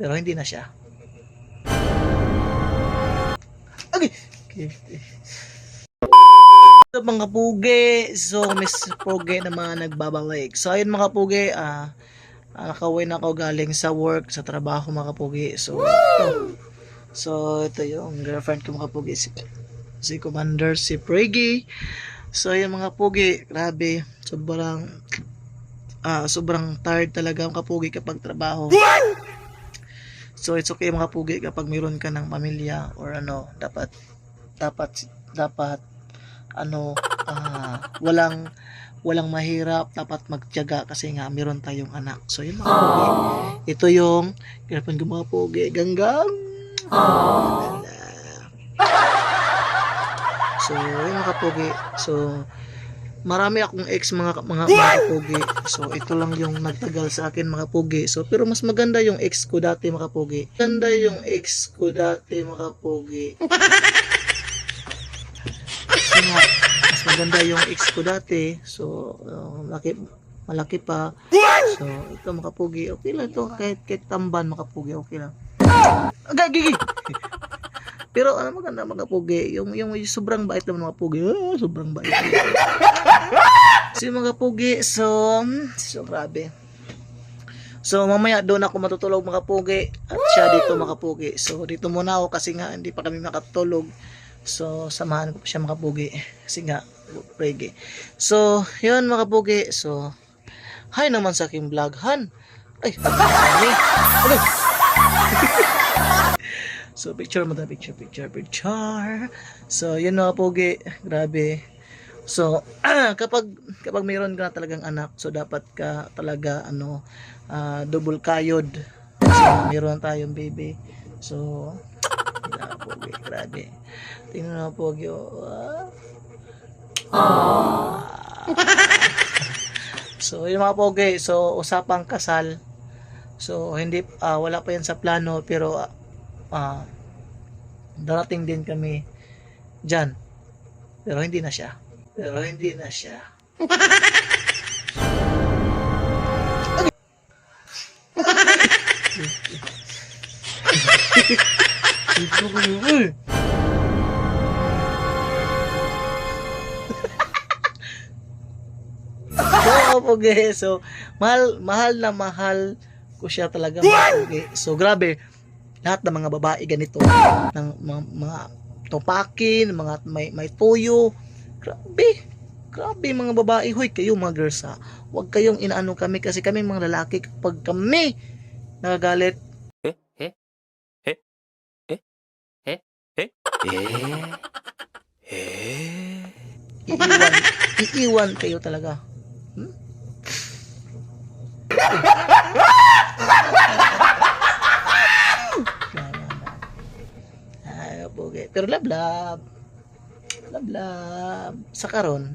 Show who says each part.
Speaker 1: Pero hindi na siya. Okay. So, mga pugi, so Miss Pugi naman nagbabalik. So ayun mga pugi, ah uh, nakawin ako galing sa work, sa trabaho mga pugi. So ito. So ito yung girlfriend ko mga pugi, si, si Commander, si Pregi. So ayun mga pugi, grabe, sobrang ah sobrang tired talaga ang kapugi kapag trabaho. So it's okay mga pugi kapag mayroon ka ng pamilya or ano, dapat dapat dapat ano ah, walang walang mahirap dapat magtiyaga kasi nga meron tayong anak. So yun mga pugi. Ito yung girlfriend ko mga pugi, ganggang. So yun mga pugi. So marami akong ex mga mga mga pugi. So ito lang yung nagtagal sa akin mga pugi. So pero mas maganda yung ex ko dati mga pugi. Maganda yung ex ko dati mga pugi. Kasi nga, mas maganda yung ex ko dati. So uh, malaki malaki pa. So ito mga pugi. Okay lang to kahit kahit tamban mga pugi okay lang. Agay gigi. Pero ano maganda mga pugi, yung, yung, yung sobrang bait naman mga pugi. Ah, sobrang bait. so yung mga pugi, so, so grabe. So mamaya doon ako matutulog mga pugi at siya dito mga pugi. So dito muna ako kasi nga hindi pa kami makatulog. So samahan ko siya mga pugi kasi nga prege. So yun mga pugi. So hi naman sa aking vlog han. Ay, ay. So, picture mo na, picture, picture, picture. So, yun mga pogi. Grabe. So, kapag, kapag mayroon ka na talagang anak, so dapat ka talaga, ano, ah, double kayod. So, mayroon tayong baby. So, yun mga pogi. Grabe. Tingnan mga pogi. Oh. Ah. So, yun mga pogi. So, usapang kasal. So, hindi, ah, wala pa yan sa plano, pero, ah, ah, darating din kami dyan. Pero hindi na siya. Pero hindi na siya. Ito ko yun. So, pogi. So, mahal, mahal na mahal ko siya talaga. pogi. So, grabe lahat ng mga babae ganito ng mga, mga tupakin, mga may may tuyo. Grabe. Grabe mga babae, hoy kayo mga girls ha. Huwag kayong inaano kami kasi kami mga lalaki kapag kami nagagalit.
Speaker 2: Eh? Eh? Eh? Eh? Eh? Eh? Eh? Eh?
Speaker 1: Iiwan, iiwan kayo talaga. Hmm? kabugi. Pero lablab. Lablab. Sa karon,